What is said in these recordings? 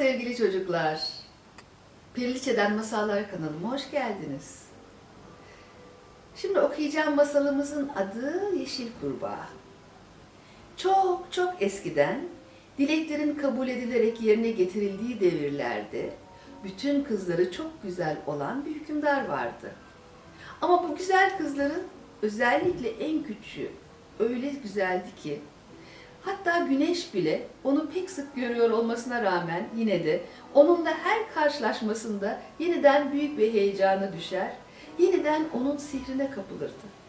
sevgili çocuklar. Periliçe'den Masallar kanalıma hoş geldiniz. Şimdi okuyacağım masalımızın adı Yeşil Kurbağa. Çok çok eskiden dileklerin kabul edilerek yerine getirildiği devirlerde bütün kızları çok güzel olan bir hükümdar vardı. Ama bu güzel kızların özellikle en küçüğü öyle güzeldi ki Hatta güneş bile onu pek sık görüyor olmasına rağmen yine de onunla her karşılaşmasında yeniden büyük bir heyecana düşer, yeniden onun sihrine kapılırdı.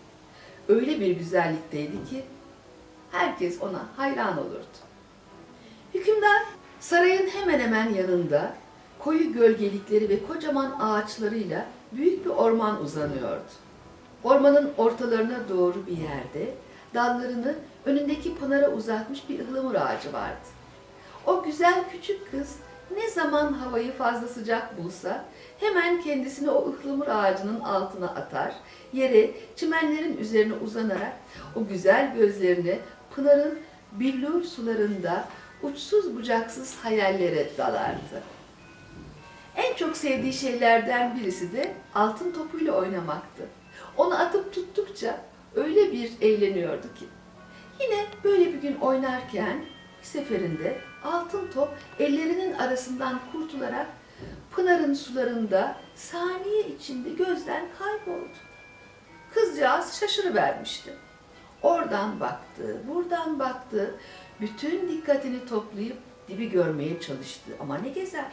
Öyle bir güzellikteydi ki herkes ona hayran olurdu. Hükümdar sarayın hemen hemen yanında koyu gölgelikleri ve kocaman ağaçlarıyla büyük bir orman uzanıyordu. Ormanın ortalarına doğru bir yerde dallarını önündeki pınara uzatmış bir ıhlamur ağacı vardı. O güzel küçük kız ne zaman havayı fazla sıcak bulsa hemen kendisini o ıhlamur ağacının altına atar, yere çimenlerin üzerine uzanarak o güzel gözlerini pınarın billur sularında uçsuz bucaksız hayallere dalardı. En çok sevdiği şeylerden birisi de altın topuyla oynamaktı. Onu atıp tuttukça öyle bir eğleniyordu ki. Yine böyle bir gün oynarken bir seferinde altın top ellerinin arasından kurtularak Pınar'ın sularında saniye içinde gözden kayboldu. Kızcağız şaşırıvermişti. Oradan baktı, buradan baktı, bütün dikkatini toplayıp dibi görmeye çalıştı ama ne gezer.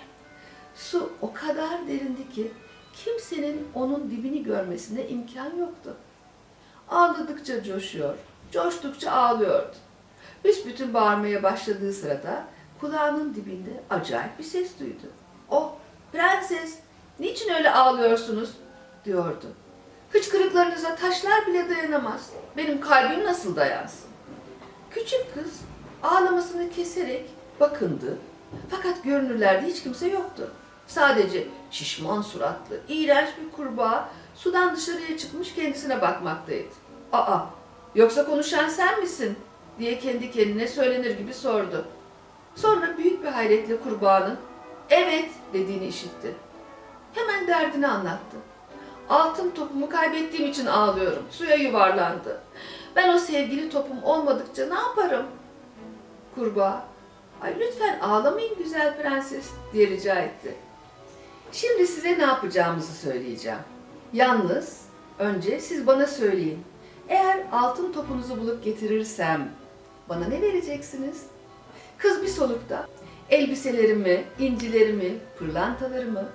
Su o kadar derindi ki kimsenin onun dibini görmesine imkan yoktu. Ağladıkça coşuyor, coştukça ağlıyordu. Büsbütün bağırmaya başladığı sırada kulağının dibinde acayip bir ses duydu. O, prenses, niçin öyle ağlıyorsunuz? diyordu. Hıçkırıklarınıza taşlar bile dayanamaz. Benim kalbim nasıl dayansın? Küçük kız ağlamasını keserek bakındı. Fakat görünürlerde hiç kimse yoktu. Sadece şişman suratlı, iğrenç bir kurbağa sudan dışarıya çıkmış kendisine bakmaktaydı. Aa, yoksa konuşan sen misin? diye kendi kendine söylenir gibi sordu. Sonra büyük bir hayretle kurbağanın evet dediğini işitti. Hemen derdini anlattı. Altın topumu kaybettiğim için ağlıyorum. Suya yuvarlandı. Ben o sevgili topum olmadıkça ne yaparım? Kurbağa, ay lütfen ağlamayın güzel prenses diye rica etti. Şimdi size ne yapacağımızı söyleyeceğim. Yalnız önce siz bana söyleyin. Eğer altın topunuzu bulup getirirsem bana ne vereceksiniz? Kız bir solukta elbiselerimi, incilerimi, pırlantalarımı,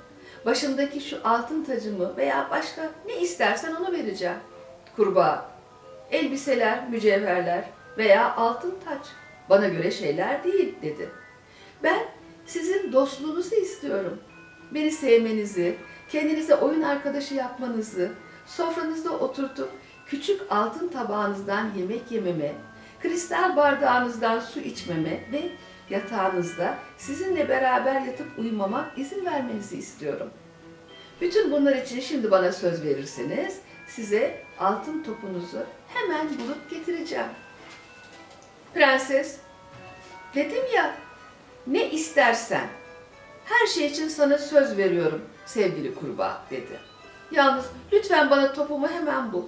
başımdaki şu altın tacımı veya başka ne istersen onu vereceğim. Kurbağa, elbiseler, mücevherler veya altın taç bana göre şeyler değil dedi. Ben sizin dostluğunuzu istiyorum. Beni sevmenizi, kendinize oyun arkadaşı yapmanızı, sofranızda oturtup küçük altın tabağınızdan yemek yememe, kristal bardağınızdan su içmeme ve yatağınızda sizinle beraber yatıp uyumama izin vermenizi istiyorum. Bütün bunlar için şimdi bana söz verirseniz size altın topunuzu hemen bulup getireceğim. Prenses, dedim ya ne istersen her şey için sana söz veriyorum sevgili kurbağa dedi. Yalnız lütfen bana topumu hemen bul.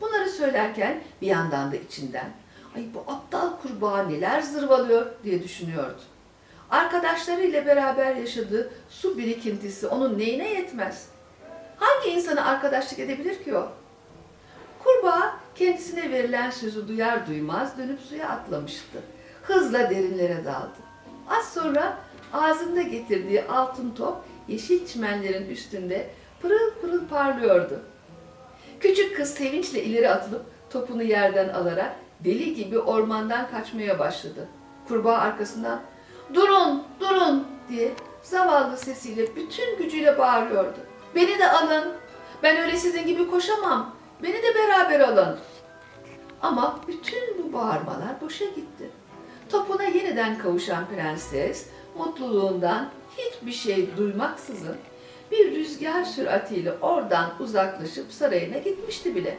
Bunları söylerken bir yandan da içinden ay bu aptal kurbağa neler zırvalıyor diye düşünüyordu. Arkadaşlarıyla beraber yaşadığı su birikintisi onun neyine yetmez? Hangi insana arkadaşlık edebilir ki o? Kurbağa kendisine verilen sözü duyar duymaz dönüp suya atlamıştı. Hızla derinlere daldı. Az sonra ağzında getirdiği altın top yeşil çimenlerin üstünde pırıl pırıl parlıyordu. Küçük kız sevinçle ileri atılıp topunu yerden alarak deli gibi ormandan kaçmaya başladı. Kurbağa arkasından durun durun diye zavallı sesiyle bütün gücüyle bağırıyordu. Beni de alın. Ben öyle sizin gibi koşamam. Beni de beraber alın. Ama bütün bu bağırmalar boşa gitti. Topuna yeniden kavuşan prenses mutluluğundan hiçbir şey duymaksızın bir rüzgar süratiyle oradan uzaklaşıp sarayına gitmişti bile.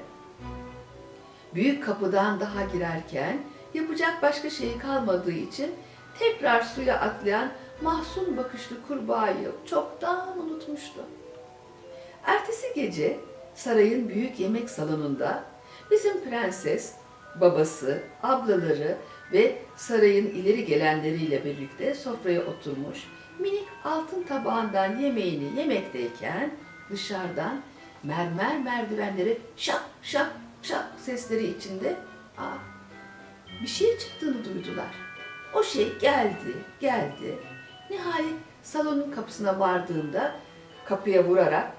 Büyük kapıdan daha girerken yapacak başka şey kalmadığı için tekrar suya atlayan mahzun bakışlı kurbağayı çoktan unutmuştu. Ertesi gece sarayın büyük yemek salonunda bizim prenses, babası, ablaları ve sarayın ileri gelenleriyle birlikte sofraya oturmuş minik altın tabağından yemeğini yemekteyken dışarıdan mermer merdivenleri şak şak şak sesleri içinde aa, bir şey çıktığını duydular. O şey geldi, geldi. Nihayet salonun kapısına vardığında kapıya vurarak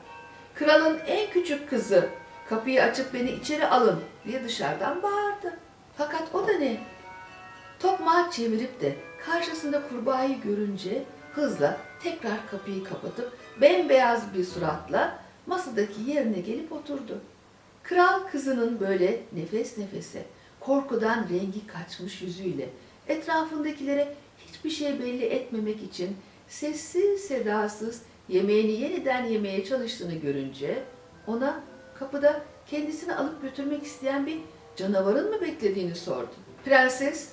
kralın en küçük kızı kapıyı açıp beni içeri alın diye dışarıdan bağırdı. Fakat o da ne? Tokmağı çevirip de karşısında kurbağayı görünce hızla tekrar kapıyı kapatıp bembeyaz bir suratla masadaki yerine gelip oturdu. Kral kızının böyle nefes nefese, korkudan rengi kaçmış yüzüyle etrafındakilere hiçbir şey belli etmemek için sessiz sedasız yemeğini yeniden yemeye çalıştığını görünce ona kapıda kendisini alıp götürmek isteyen bir canavarın mı beklediğini sordu. Prenses,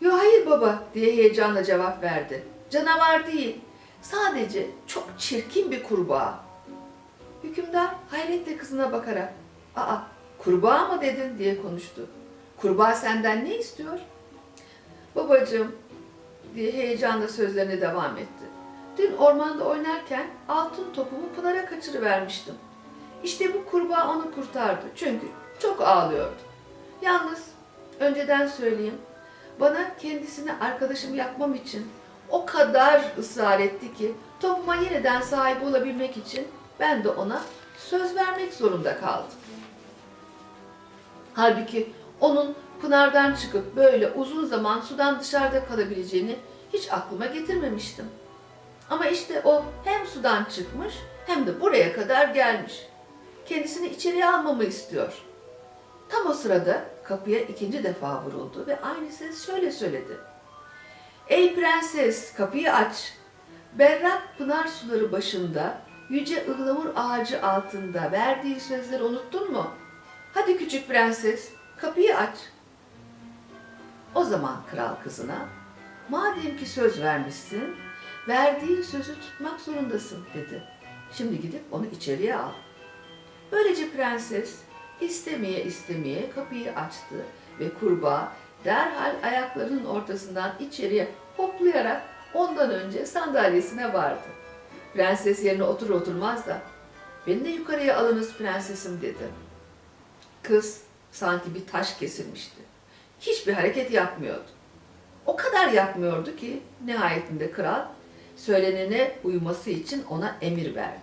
yo hayır baba diye heyecanla cevap verdi. Canavar değil, sadece çok çirkin bir kurbağa. Hükümdar hayretle kızına bakarak, aa kurbağa mı dedin diye konuştu. Kurbağa senden ne istiyor? Babacığım diye heyecanla sözlerine devam etti. Dün ormanda oynarken altın topumu Pınar'a kaçırıvermiştim. İşte bu kurbağa onu kurtardı çünkü çok ağlıyordu. Yalnız önceden söyleyeyim, bana kendisini arkadaşım yapmam için o kadar ısrar etti ki topuma yeniden sahip olabilmek için ben de ona söz vermek zorunda kaldım. Halbuki onun Pınar'dan çıkıp böyle uzun zaman sudan dışarıda kalabileceğini hiç aklıma getirmemiştim. Ama işte o hem sudan çıkmış hem de buraya kadar gelmiş. Kendisini içeriye almamı istiyor. Tam o sırada kapıya ikinci defa vuruldu ve aynı ses şöyle söyledi. Ey prenses kapıyı aç. Berrak pınar suları başında, yüce ıhlamur ağacı altında verdiği sözleri unuttun mu? Hadi küçük prenses kapıyı aç. O zaman kral kızına, madem ki söz vermişsin, verdiğin sözü tutmak zorundasın dedi. Şimdi gidip onu içeriye al. Böylece prenses istemeye istemeye kapıyı açtı ve kurbağa derhal ayaklarının ortasından içeriye hoplayarak ondan önce sandalyesine vardı. Prenses yerine otur oturmaz da beni de yukarıya alınız prensesim dedi. Kız sanki bir taş kesilmişti. Hiçbir hareket yapmıyordu. O kadar yapmıyordu ki nihayetinde kral söylenene uyması için ona emir verdi.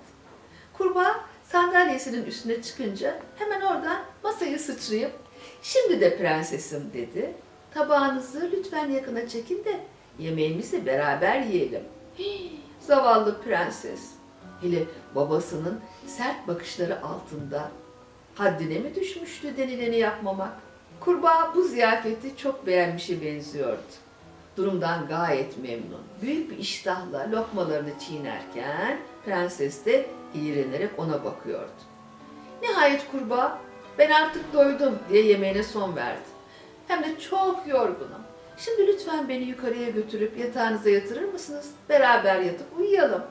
Kurbağa sandalyesinin üstüne çıkınca hemen oradan masayı sıçrayıp şimdi de prensesim dedi. Tabağınızı lütfen yakına çekin de yemeğimizi beraber yiyelim. Hii, zavallı prenses. Hele babasının sert bakışları altında haddine mi düşmüştü denileni yapmamak? Kurbağa bu ziyafeti çok beğenmişe benziyordu. Durumdan gayet memnun. Büyük bir iştahla lokmalarını çiğnerken prenses de iğrenerek ona bakıyordu. Nihayet kurbağa ben artık doydum diye yemeğine son verdi. Hem de çok yorgunum. Şimdi lütfen beni yukarıya götürüp yatağınıza yatırır mısınız? Beraber yatıp uyuyalım.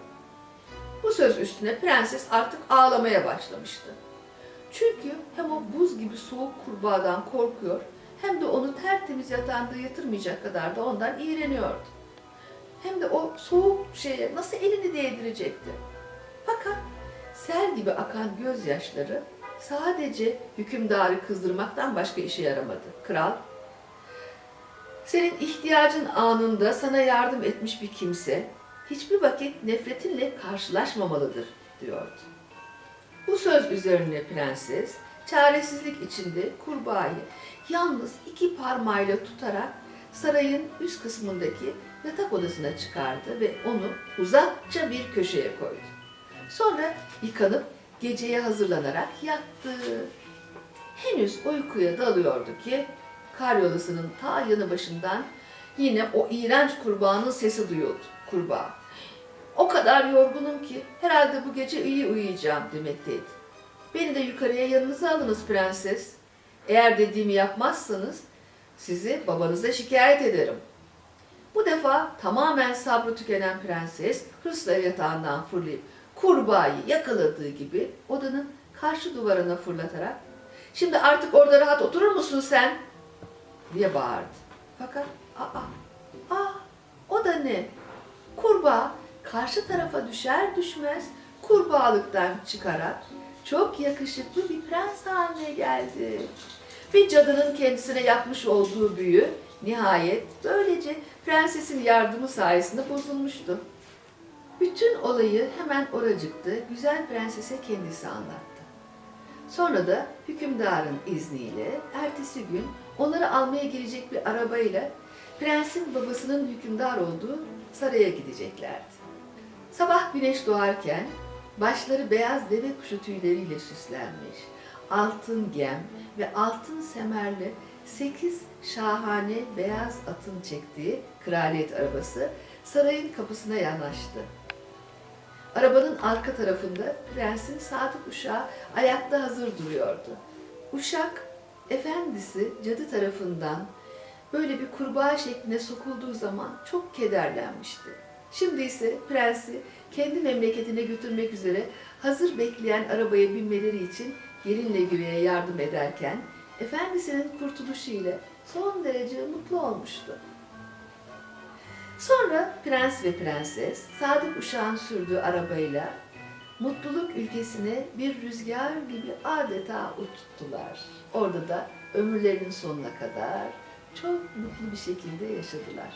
Bu söz üstüne prenses artık ağlamaya başlamıştı. Çünkü hem o buz gibi soğuk kurbağadan korkuyor hem de onu tertemiz yatağında yatırmayacak kadar da ondan iğreniyordu. Hem de o soğuk şeye nasıl elini değdirecekti. Fakat sel gibi akan gözyaşları sadece hükümdarı kızdırmaktan başka işe yaramadı. Kral, senin ihtiyacın anında sana yardım etmiş bir kimse hiçbir vakit nefretinle karşılaşmamalıdır diyordu. Bu söz üzerine prenses çaresizlik içinde kurbağayı yalnız iki parmağıyla tutarak sarayın üst kısmındaki yatak odasına çıkardı ve onu uzakça bir köşeye koydu. Sonra yıkanıp geceye hazırlanarak yattı. Henüz uykuya dalıyordu ki karyolasının ta yanı başından yine o iğrenç kurbağanın sesi duyuldu. Kurbağa. O kadar yorgunum ki herhalde bu gece iyi uyuyacağım demekteydi. Beni de yukarıya yanınıza alınız prenses. Eğer dediğimi yapmazsanız sizi babanıza şikayet ederim. Bu defa tamamen sabrı tükenen prenses hırsla yatağından fırlayıp kurbağayı yakaladığı gibi odanın karşı duvarına fırlatarak Şimdi artık orada rahat oturur musun sen? Diye bağırdı. Fakat aa, aa o da ne? Kurbağa karşı tarafa düşer düşmez kurbağalıktan çıkarak çok yakışıklı bir prens haline geldi. Bir cadının kendisine yapmış olduğu büyü nihayet böylece prensesin yardımı sayesinde bozulmuştu. Bütün olayı hemen oracıkta güzel prensese kendisi anlattı. Sonra da hükümdarın izniyle ertesi gün onları almaya gelecek bir arabayla prensin babasının hükümdar olduğu saraya gideceklerdi. Sabah güneş doğarken başları beyaz deve kuşu tüyleriyle süslenmiş, altın gem ve altın semerli sekiz şahane beyaz atın çektiği kraliyet arabası sarayın kapısına yanaştı. Arabanın arka tarafında prensin sadık uşağı ayakta hazır duruyordu. Uşak, efendisi cadı tarafından böyle bir kurbağa şekline sokulduğu zaman çok kederlenmişti. Şimdi ise prensi kendi memleketine götürmek üzere hazır bekleyen arabaya binmeleri için gelinle güveye yardım ederken efendisinin kurtuluşu ile son derece mutlu olmuştu. Sonra prens ve prenses Sadık Uşağın sürdüğü arabayla mutluluk ülkesine bir rüzgar gibi adeta uçtular. Orada da ömürlerinin sonuna kadar çok mutlu bir şekilde yaşadılar.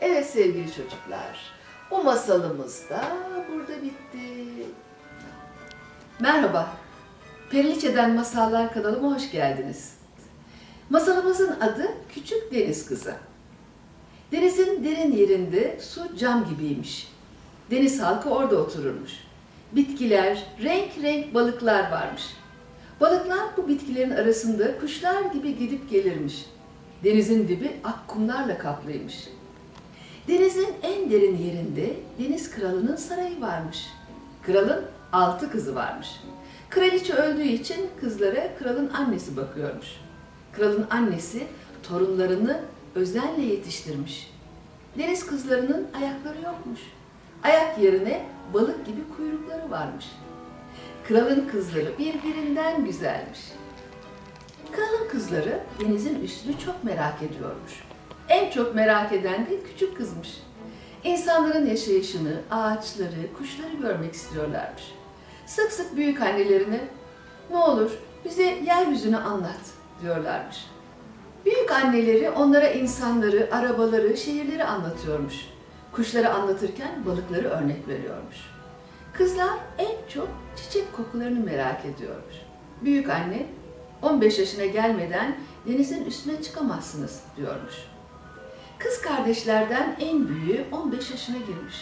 Evet sevgili çocuklar, bu masalımız da burada bitti. Merhaba, Periliçe'den Masallar kanalıma hoş geldiniz. Masalımızın adı Küçük Deniz Kızı. Denizin derin yerinde su cam gibiymiş. Deniz halkı orada otururmuş. Bitkiler, renk renk balıklar varmış. Balıklar bu bitkilerin arasında kuşlar gibi gidip gelirmiş. Denizin dibi ak kumlarla kaplıymış. Denizin en derin yerinde deniz kralının sarayı varmış. Kralın altı kızı varmış. Kraliçe öldüğü için kızlara kralın annesi bakıyormuş. Kralın annesi torunlarını özenle yetiştirmiş. Deniz kızlarının ayakları yokmuş. Ayak yerine balık gibi kuyrukları varmış. Kralın kızları birbirinden güzelmiş. Kralın kızları denizin üstünü çok merak ediyormuş. En çok merak eden de küçük kızmış. İnsanların yaşayışını, ağaçları, kuşları görmek istiyorlarmış. Sık sık büyük annelerine ne olur bize yeryüzünü anlat diyorlarmış. Büyük anneleri onlara insanları, arabaları, şehirleri anlatıyormuş. Kuşları anlatırken balıkları örnek veriyormuş. Kızlar en çok çiçek kokularını merak ediyormuş. Büyük anne 15 yaşına gelmeden denizin üstüne çıkamazsınız diyormuş. Kız kardeşlerden en büyüğü 15 yaşına girmiş.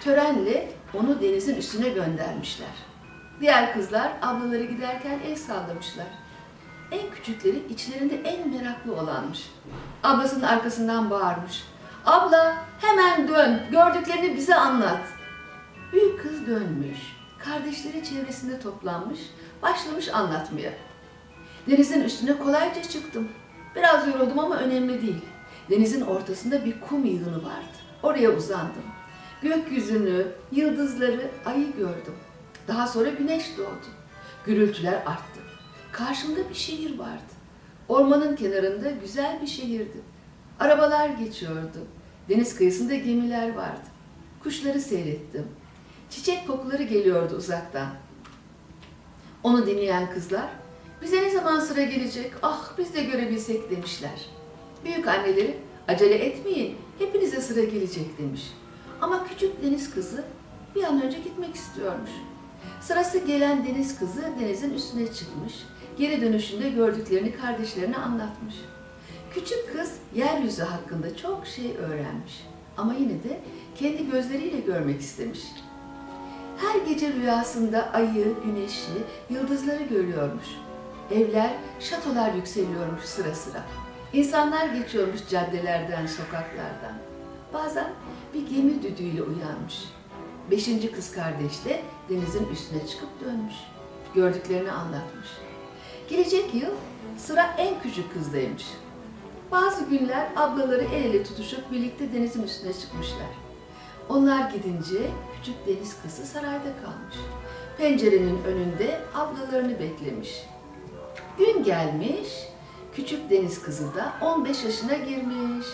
Törenle onu denizin üstüne göndermişler. Diğer kızlar ablaları giderken el sallamışlar. En küçükleri içlerinde en meraklı olanmış. Ablasının arkasından bağırmış. Abla hemen dön, gördüklerini bize anlat. Büyük kız dönmüş, kardeşleri çevresinde toplanmış, başlamış anlatmaya. Denizin üstüne kolayca çıktım. Biraz yoruldum ama önemli değil. Denizin ortasında bir kum yığını vardı. Oraya uzandım. Gökyüzünü, yıldızları, ayı gördüm. Daha sonra güneş doğdu. Gürültüler arttı. Karşımda bir şehir vardı. Ormanın kenarında güzel bir şehirdi. Arabalar geçiyordu. Deniz kıyısında gemiler vardı. Kuşları seyrettim. Çiçek kokuları geliyordu uzaktan. Onu dinleyen kızlar, bize ne zaman sıra gelecek, ah biz de görebilsek demişler. Büyük anneleri, acele etmeyin, hepinize sıra gelecek demiş. Ama küçük deniz kızı bir an önce gitmek istiyormuş. Sırası gelen deniz kızı denizin üstüne çıkmış, geri dönüşünde gördüklerini kardeşlerine anlatmış. Küçük kız yeryüzü hakkında çok şey öğrenmiş. Ama yine de kendi gözleriyle görmek istemiş. Her gece rüyasında ayı, güneşi, yıldızları görüyormuş. Evler, şatolar yükseliyormuş sıra sıra. İnsanlar geçiyormuş caddelerden, sokaklardan. Bazen bir gemi düdüğüyle uyanmış. Beşinci kız kardeş de denizin üstüne çıkıp dönmüş. Gördüklerini anlatmış. Gelecek yıl sıra en küçük kızdaymış. Bazı günler ablaları el ele tutuşup birlikte denizin üstüne çıkmışlar. Onlar gidince küçük deniz kızı sarayda kalmış. Pencerenin önünde ablalarını beklemiş. Gün gelmiş, küçük deniz kızı da 15 yaşına girmiş.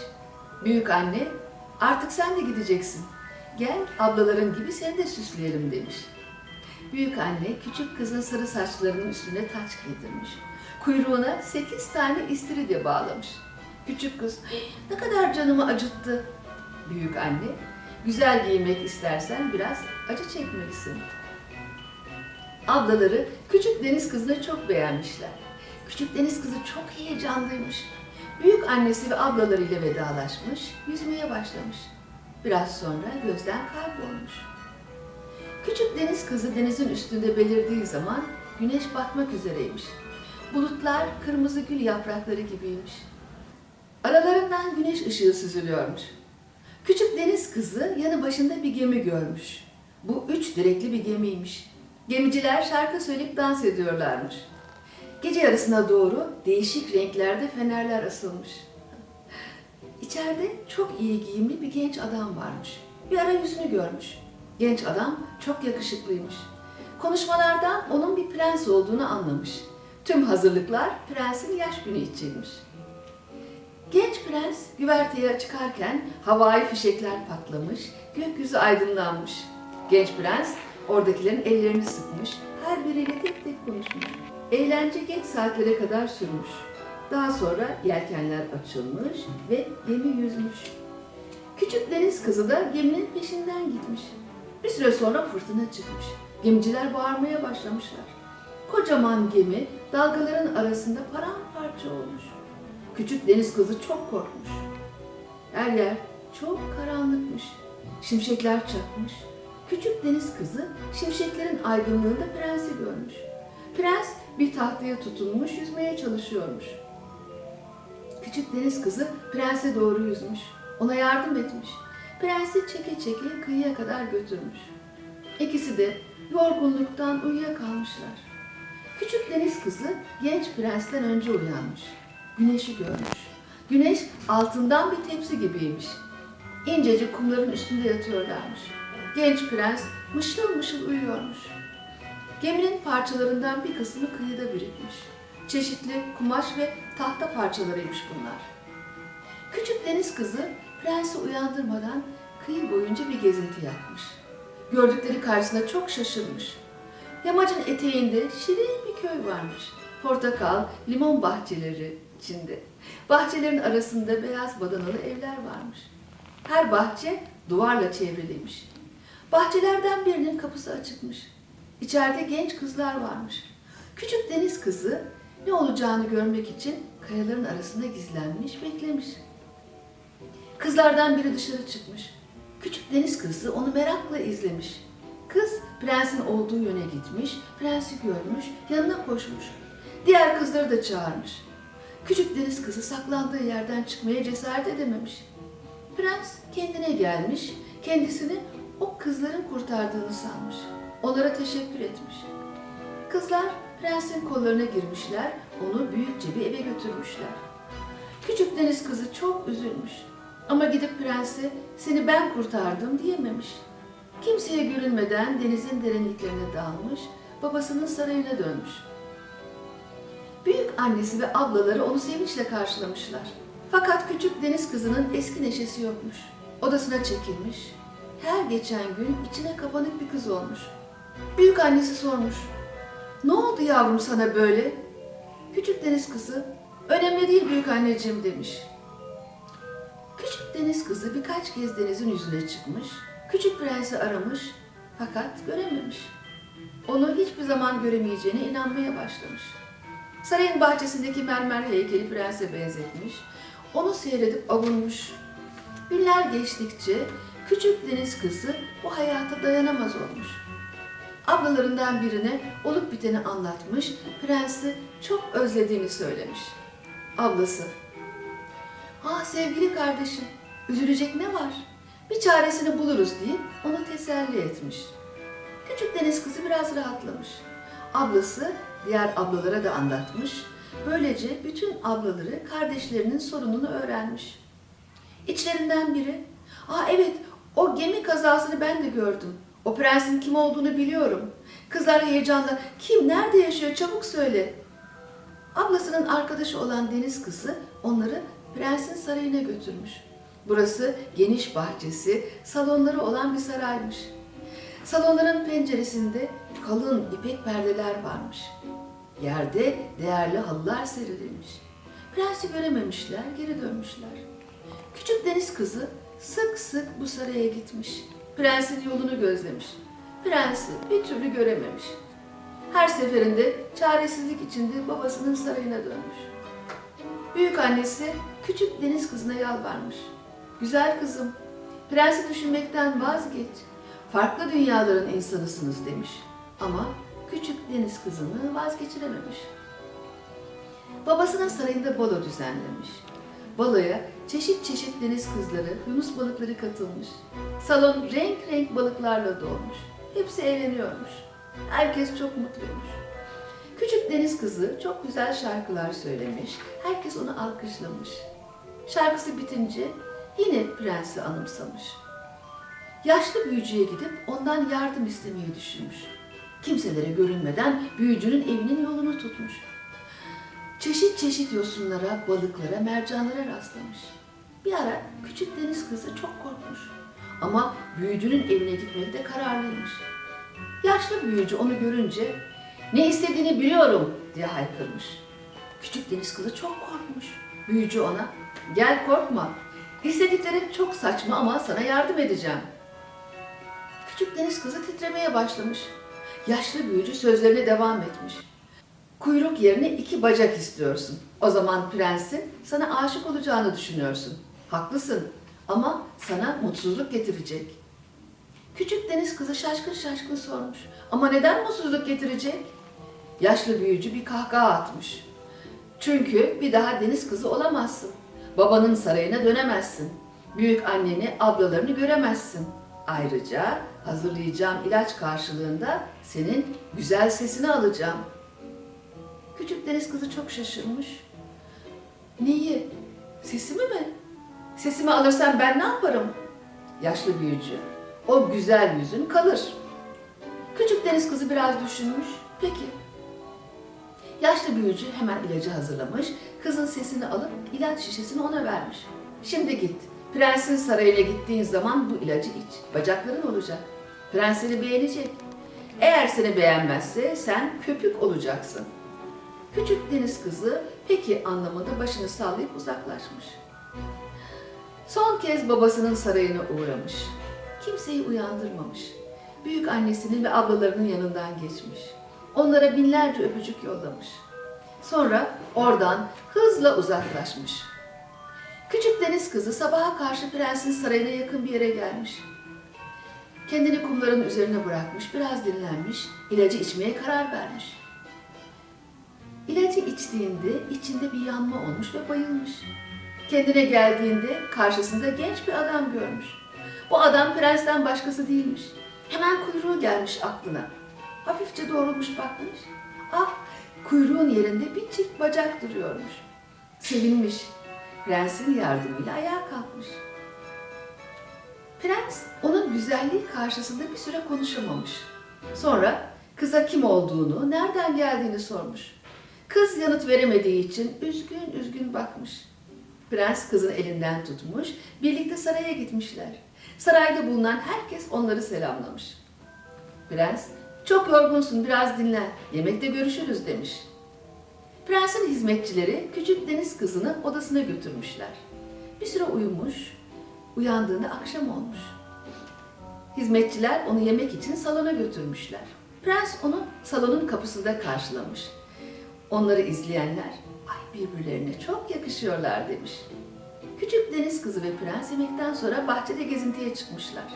Büyük anne, artık sen de gideceksin. Gel ablaların gibi seni de süsleyelim demiş. Büyük anne küçük kızın sarı saçlarının üstüne taç giydirmiş. Kuyruğuna sekiz tane istiridye bağlamış. Küçük kız, ne kadar canımı acıttı. Büyük anne, güzel giymek istersen biraz acı çekmelisin. Ablaları küçük deniz kızını çok beğenmişler. Küçük deniz kızı çok heyecanlıymış. Büyük annesi ve ablalarıyla vedalaşmış, yüzmeye başlamış. Biraz sonra gözden kaybolmuş. Küçük deniz kızı denizin üstünde belirdiği zaman güneş batmak üzereymiş. Bulutlar kırmızı gül yaprakları gibiymiş. Aralarından güneş ışığı süzülüyormuş. Küçük deniz kızı yanı başında bir gemi görmüş. Bu üç direkli bir gemiymiş. Gemiciler şarkı söyleyip dans ediyorlarmış. Gece yarısına doğru değişik renklerde fenerler asılmış. İçeride çok iyi giyimli bir genç adam varmış. Bir ara yüzünü görmüş. Genç adam çok yakışıklıymış. Konuşmalardan onun bir prens olduğunu anlamış. Tüm hazırlıklar prensin yaş günü içinmiş. Genç prens güverteye çıkarken havai fişekler patlamış, gökyüzü aydınlanmış. Genç prens oradakilerin ellerini sıkmış, her biriyle tek tek konuşmuş. Eğlence geç saatlere kadar sürmüş. Daha sonra yelkenler açılmış ve gemi yüzmüş. Küçük deniz kızı da geminin peşinden gitmiş. Bir süre sonra fırtına çıkmış. Gemiciler bağırmaya başlamışlar. Kocaman gemi dalgaların arasında paramparça olmuş. Küçük deniz kızı çok korkmuş. Her yer çok karanlıkmış. Şimşekler çakmış. Küçük deniz kızı şimşeklerin aydınlığında prensi görmüş. Prens bir tahtaya tutunmuş yüzmeye çalışıyormuş. Küçük deniz kızı prense doğru yüzmüş. Ona yardım etmiş. Prensi çeke çeke kıyıya kadar götürmüş. İkisi de yorgunluktan uyuyakalmışlar. Küçük deniz kızı genç prensten önce uyanmış. Güneşi görmüş. Güneş altından bir tepsi gibiymiş. İncecik kumların üstünde yatıyorlarmış. Genç prens mışıl mışıl uyuyormuş. Geminin parçalarından bir kısmı kıyıda birikmiş. Çeşitli kumaş ve tahta parçalarıymış bunlar. Küçük deniz kızı prensi uyandırmadan kıyı boyunca bir gezinti yapmış. Gördükleri karşısında çok şaşırmış. Yamacın eteğinde şirin bir köy varmış. Portakal, limon bahçeleri içinde. Bahçelerin arasında beyaz badanalı evler varmış. Her bahçe duvarla çevriliymiş. Bahçelerden birinin kapısı açıkmış. İçeride genç kızlar varmış. Küçük deniz kızı ne olacağını görmek için kayaların arasında gizlenmiş, beklemiş. Kızlardan biri dışarı çıkmış. Küçük deniz kızı onu merakla izlemiş. Kız prensin olduğu yöne gitmiş, prensi görmüş, yanına koşmuş. Diğer kızları da çağırmış. Küçük deniz kızı saklandığı yerden çıkmaya cesaret edememiş. Prens kendine gelmiş, kendisini o kızların kurtardığını sanmış. Onlara teşekkür etmiş. Kızlar prensin kollarına girmişler, onu büyükçe bir eve götürmüşler. Küçük deniz kızı çok üzülmüş. Ama gidip prense seni ben kurtardım diyememiş. Kimseye görünmeden denizin derinliklerine dalmış, babasının sarayına dönmüş. Büyük annesi ve ablaları onu sevinçle karşılamışlar. Fakat küçük deniz kızının eski neşesi yokmuş. Odasına çekilmiş. Her geçen gün içine kapanık bir kız olmuş. Büyük annesi sormuş. Ne oldu yavrum sana böyle? Küçük deniz kızı, önemli değil büyük anneciğim demiş. Küçük deniz kızı birkaç kez denizin yüzüne çıkmış, küçük prensi aramış fakat görememiş. Onu hiçbir zaman göremeyeceğine inanmaya başlamış. Sarayın bahçesindeki mermer heykeli prense benzetmiş, onu seyredip avunmuş. Günler geçtikçe küçük deniz kızı bu hayata dayanamaz olmuş. Ablalarından birine olup biteni anlatmış, prensi çok özlediğini söylemiş. Ablası, Ah sevgili kardeşim, üzülecek ne var? Bir çaresini buluruz deyip onu teselli etmiş. Küçük deniz kızı biraz rahatlamış. Ablası diğer ablalara da anlatmış. Böylece bütün ablaları kardeşlerinin sorununu öğrenmiş. İçlerinden biri, ''Aa evet, o gemi kazasını ben de gördüm. O prensin kim olduğunu biliyorum. Kızlar heyecanla, kim, nerede yaşıyor çabuk söyle.'' Ablasının arkadaşı olan deniz kızı onları prensin sarayına götürmüş. Burası geniş bahçesi, salonları olan bir saraymış. Salonların penceresinde kalın ipek perdeler varmış. Yerde değerli halılar serilmiş. Prensi görememişler, geri dönmüşler. Küçük deniz kızı sık sık bu saraya gitmiş. Prensin yolunu gözlemiş. Prensi bir türlü görememiş. Her seferinde çaresizlik içinde babasının sarayına dönmüş. Büyük annesi küçük deniz kızına yalvarmış. Güzel kızım, prensi düşünmekten vazgeç. Farklı dünyaların insanısınız demiş. Ama küçük deniz kızını vazgeçirememiş. Babasının sarayında balo düzenlemiş. Baloya çeşit çeşit deniz kızları, yunus balıkları katılmış. Salon renk renk balıklarla dolmuş. Hepsi eğleniyormuş. Herkes çok mutluymuş. Küçük deniz kızı çok güzel şarkılar söylemiş. Herkes onu alkışlamış. Şarkısı bitince yine prensi anımsamış. Yaşlı büyücüye gidip ondan yardım istemeyi düşünmüş. Kimselere görünmeden büyücünün evinin yolunu tutmuş. Çeşit çeşit yosunlara, balıklara, mercanlara rastlamış. Bir ara küçük deniz kızı çok korkmuş. Ama büyücünün evine gitmekte kararlıymış. Yaşlı büyücü onu görünce ne istediğini biliyorum diye haykırmış. Küçük deniz kızı çok korkmuş. Büyücü ona gel korkma. İstediklerin çok saçma ama sana yardım edeceğim. Küçük deniz kızı titremeye başlamış. Yaşlı büyücü sözlerine devam etmiş. Kuyruk yerine iki bacak istiyorsun. O zaman prensin sana aşık olacağını düşünüyorsun. Haklısın ama sana mutsuzluk getirecek. Küçük deniz kızı şaşkın şaşkın sormuş. Ama neden mutsuzluk getirecek? Yaşlı büyücü bir kahkaha atmış. Çünkü bir daha deniz kızı olamazsın. Babanın sarayına dönemezsin. Büyük anneni, ablalarını göremezsin. Ayrıca hazırlayacağım ilaç karşılığında senin güzel sesini alacağım. Küçük deniz kızı çok şaşırmış. Neyi? Sesimi mi? Sesimi alırsan ben ne yaparım? Yaşlı büyücü. O güzel yüzün kalır. Küçük deniz kızı biraz düşünmüş. Peki. Yaşlı büyücü hemen ilacı hazırlamış. Kızın sesini alıp ilaç şişesini ona vermiş. Şimdi git. Prensin sarayına gittiğin zaman bu ilacı iç. Bacakların olacak. Prens beğenecek. Eğer seni beğenmezse sen köpük olacaksın. Küçük deniz kızı peki anlamında başını sallayıp uzaklaşmış. Son kez babasının sarayına uğramış. Kimseyi uyandırmamış. Büyük annesinin ve ablalarının yanından geçmiş. Onlara binlerce öpücük yollamış. Sonra oradan hızla uzaklaşmış. Küçük deniz kızı sabaha karşı prensin sarayına yakın bir yere gelmiş. Kendini kumların üzerine bırakmış, biraz dinlenmiş, ilacı içmeye karar vermiş. İlacı içtiğinde içinde bir yanma olmuş ve bayılmış. Kendine geldiğinde karşısında genç bir adam görmüş. Bu adam prensten başkası değilmiş. Hemen kuyruğu gelmiş aklına. Hafifçe doğrulmuş bakmış. Ah, kuyruğun yerinde bir çift bacak duruyormuş. Sevinmiş. Prensin yardımıyla ayağa kalkmış. Prens onun güzelliği karşısında bir süre konuşamamış. Sonra kıza kim olduğunu, nereden geldiğini sormuş. Kız yanıt veremediği için üzgün üzgün bakmış. Prens kızın elinden tutmuş, birlikte saraya gitmişler. Sarayda bulunan herkes onları selamlamış. Prens, çok yorgunsun biraz dinlen, yemekte görüşürüz demiş. Prensin hizmetçileri küçük deniz kızını odasına götürmüşler. Bir süre uyumuş, uyandığında akşam olmuş. Hizmetçiler onu yemek için salona götürmüşler. Prens onu salonun kapısında karşılamış. Onları izleyenler, ay birbirlerine çok yakışıyorlar demiş. Küçük deniz kızı ve prens yemekten sonra bahçede gezintiye çıkmışlar.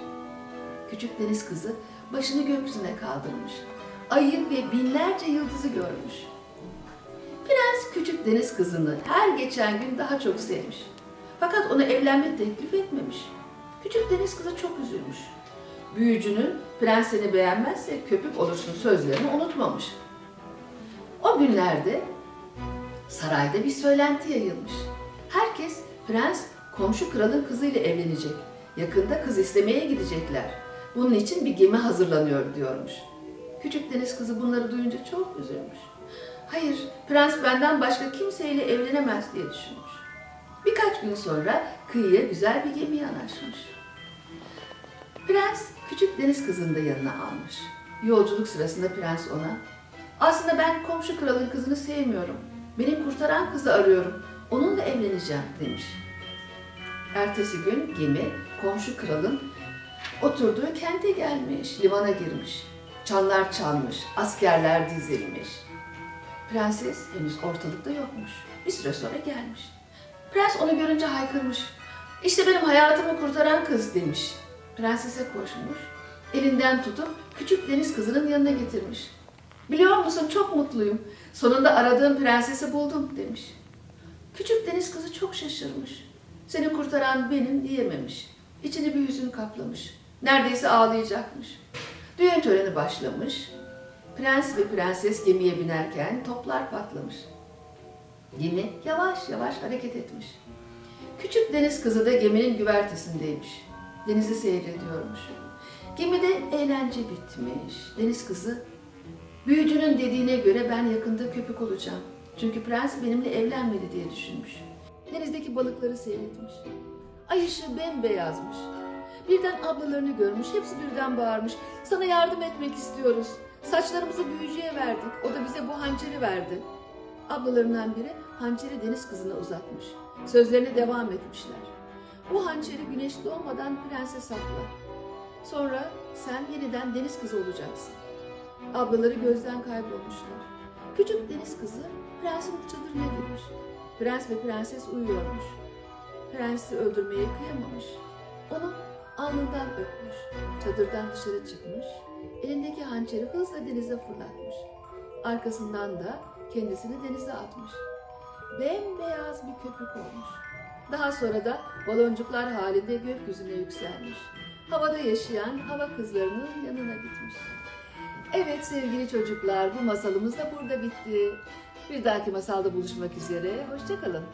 Küçük deniz kızı başını gökyüzüne kaldırmış. Ayı ve binlerce yıldızı görmüş. Prens küçük deniz kızını her geçen gün daha çok sevmiş. Fakat ona evlenme teklif etmemiş. Küçük deniz kızı çok üzülmüş. Büyücünün prens seni beğenmezse köpük olursun sözlerini unutmamış. O günlerde Sarayda bir söylenti yayılmış. Herkes prens komşu kralın kızıyla evlenecek. Yakında kız istemeye gidecekler. Bunun için bir gemi hazırlanıyor diyormuş. Küçük deniz kızı bunları duyunca çok üzülmüş. Hayır, prens benden başka kimseyle evlenemez diye düşünmüş. Birkaç gün sonra kıyıya güzel bir gemi yanaşmış. Prens küçük deniz kızını da yanına almış. Yolculuk sırasında prens ona, aslında ben komşu kralın kızını sevmiyorum. Beni kurtaran kızı arıyorum. Onunla evleneceğim demiş. Ertesi gün gemi komşu kralın oturduğu kente gelmiş, limana girmiş. Çanlar çalmış, askerler dizilmiş. Prenses henüz ortalıkta yokmuş. Bir süre sonra gelmiş. Prens onu görünce haykırmış. İşte benim hayatımı kurtaran kız demiş. Prensese koşmuş. Elinden tutup küçük deniz kızının yanına getirmiş. Biliyor musun çok mutluyum. Sonunda aradığım prensesi buldum demiş. Küçük deniz kızı çok şaşırmış. Seni kurtaran benim diyememiş. İçini bir hüzün kaplamış. Neredeyse ağlayacakmış. Düğün töreni başlamış. Prens ve prenses gemiye binerken toplar patlamış. Gemi yavaş yavaş hareket etmiş. Küçük deniz kızı da geminin güvertesindeymiş. Denizi seyrediyormuş. Gemide eğlence bitmiş. Deniz kızı, büyücünün dediğine göre ben yakında köpük olacağım. Çünkü prens benimle evlenmedi diye düşünmüş. Denizdeki balıkları seyretmiş. Ay ışığı bembeyazmış. Birden ablalarını görmüş, hepsi birden bağırmış. Sana yardım etmek istiyoruz. Saçlarımızı büyücüye verdik, o da bize bu hançeri verdi. Ablalarından biri hançeri deniz kızına uzatmış. Sözlerine devam etmişler. Bu hançeri güneş doğmadan prense sakla. Sonra sen yeniden deniz kızı olacaksın. Ablaları gözden kaybolmuşlar. Küçük deniz kızı prensin çadırına girmiş. Prens ve prenses uyuyormuş. Prensi öldürmeye kıyamamış. Onu alnından öpmüş. Çadırdan dışarı çıkmış. Elindeki hançeri hızla denize fırlatmış. Arkasından da kendisini denize atmış. Bembeyaz bir köpük olmuş. Daha sonra da baloncuklar halinde gökyüzüne yükselmiş. Havada yaşayan hava kızlarının yanına gitmiş. Evet sevgili çocuklar bu masalımız da burada bitti. Bir dahaki masalda buluşmak üzere. Hoşçakalın.